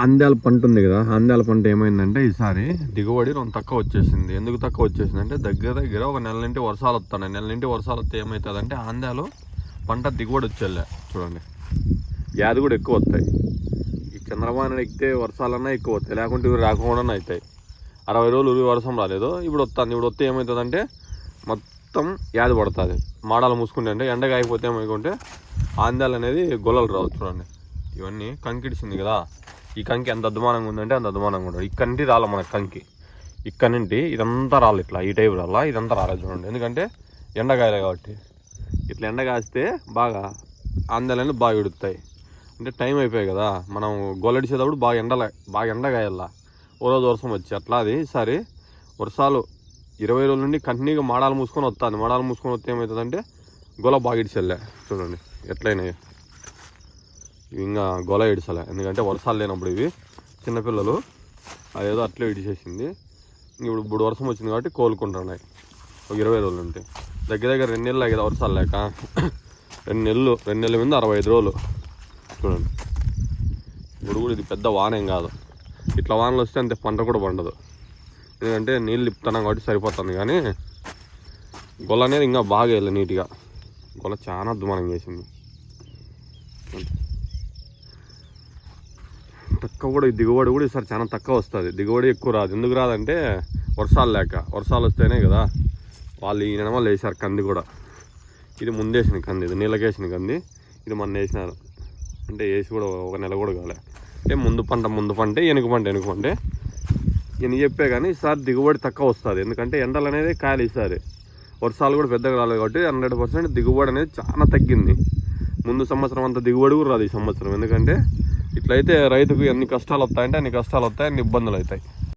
ఆందాల పంట ఉంది కదా ఆందాల పంట ఏమైందంటే ఈసారి దిగుబడి రెండు తక్కువ వచ్చేసింది. ఎందుకు తక్కువ వచ్చేసిందంటే దగ్గర దగ్గర ఒక నెల నుండి వర్షాలు వస్తున్నాయి. నెల నుండి వర్షాలు వస్తే ఏమవుతుందంటే ఆందాలు పంట దిగుబడి వచ్చేలే చూడండి. వ్యాధి కూడా ఎక్కువ వస్తాయి. ఈ చంద్రబాబు ఎక్కితే వర్షాలన్నా ఎక్కువ వస్తాయి. లేకుంటే ఇవి రాకుండా అవుతాయి. అరవై రోజులు ఉరి వర్షం రాలేదు. ఇప్పుడు వస్తుంది. ఇప్పుడు వస్తే ఏమవుతుందంటే మొత్తం వ్యాధి పడుతుంది. మాడాలు మూసుకుంటే అంటే ఎండగా అయిపోతే ఏమైకుంటే ఆందాలు అనేది గొల్లలు రావు. చూడండి. ఇవన్నీ కంకిడిసింది కదా. ఈ కంకి ఎంత అద్మానంగా ఉందంటే అంత అద్మానంగా ఉండదు ఇక్కడ నుండి రాలే మనకి కంకి. ఇక్కడ నుండి ఇదంతా రాలి ఇట్లా ఈ టైప్ రాలా ఇదంతా రాలేదు చూడండి. ఎందుకంటే ఎండకాయలే కాబట్టి. ఇట్లా ఎండ కాస్తే బాగా అందాలని బాగా ఇడుతాయి అంటే టైం అయిపోయాయి కదా. మనం గొల్లడిసేటప్పుడు బాగా ఎండలే బాగా ఎండగాయల్లా ఓ రోజు వర్షం వచ్చి అట్లా అది సరే వర్షాలు ఇరవై రోజుల నుండి కంటిన్యూగా మాడాలు మూసుకొని వస్తుంది. మాడాలు మూసుకొని వస్తే ఏమవుతుందంటే గొల బాగా ఇడిచెల్లే చూడండి ఎట్లయినాయి. ఇంకా గొల ఇడిచలే ఎందుకంటే వర్షాలు లేనప్పుడు ఇవి చిన్నపిల్లలు అదేదో అట్లే ఇడిచేసింది ఇప్పుడు ఇప్పుడు వర్షం వచ్చింది కాబట్టి కోలుకుంటున్నాయి. ఒక ఇరవై రోజులు ఉంటే దగ్గర దగ్గర రెండు నెలలు కదా వర్షాలు లేక రెండు నెలలు రెండు నెలల మీద అరవై ఐదు రోజులు. చూడండి. ఇప్పుడు కూడా ఇది పెద్ద వాన ఏం కాదు. ఇట్లా వానలు వస్తే అంతే పంట కూడా పండదు. ఎందుకంటే నీళ్ళు ఇప్పుతున్నాం కాబట్టి సరిపోతుంది కానీ గొల్ల అనేది ఇంకా బాగా వెళ్ళి నీట్గా. గొల్ల చాలా దుమానం చేసింది. తక్కువ కూడా దిగుబడి కూడా ఈసారి చాలా తక్కువ వస్తుంది. దిగుబడి ఎక్కువ రాదు. ఎందుకు రాదంటే వర్షాలు లేక. వర్షాలు వస్తేనే కదా వాళ్ళు ఈ నెల వేసారు కంది కూడా. ఇది ముందేసిన కంది ఇది నీళ్ళకేసిన కంది. ఇది మొన్న వేసినారు. అంటే వేసి కూడా ఒక నెల కూడా కాలే. అంటే ముందు పంట ముందు పంటే ఎనుక పంట ఎనుక పంటే. నేను చెప్పే కానీ ఈసారి దిగుబడి తక్కువ వస్తుంది. ఎందుకంటే ఎండలు అనేది కాయలు ఈసారి. వర్షాలు కూడా పెద్దగా రాలేదు కాబట్టి హండ్రెడ్ పర్సెంట్ దిగుబడి అనేది చాలా తగ్గింది. ముందు సంవత్సరం అంత దిగుబడి కూడా రాదు ఈ సంవత్సరం. ఎందుకంటే ఇట్లయితే రైతుకు ఎన్ని కష్టాలు వస్తాయంటే అన్ని కష్టాలు వస్తాయి అన్ని ఇబ్బందులు అవుతాయి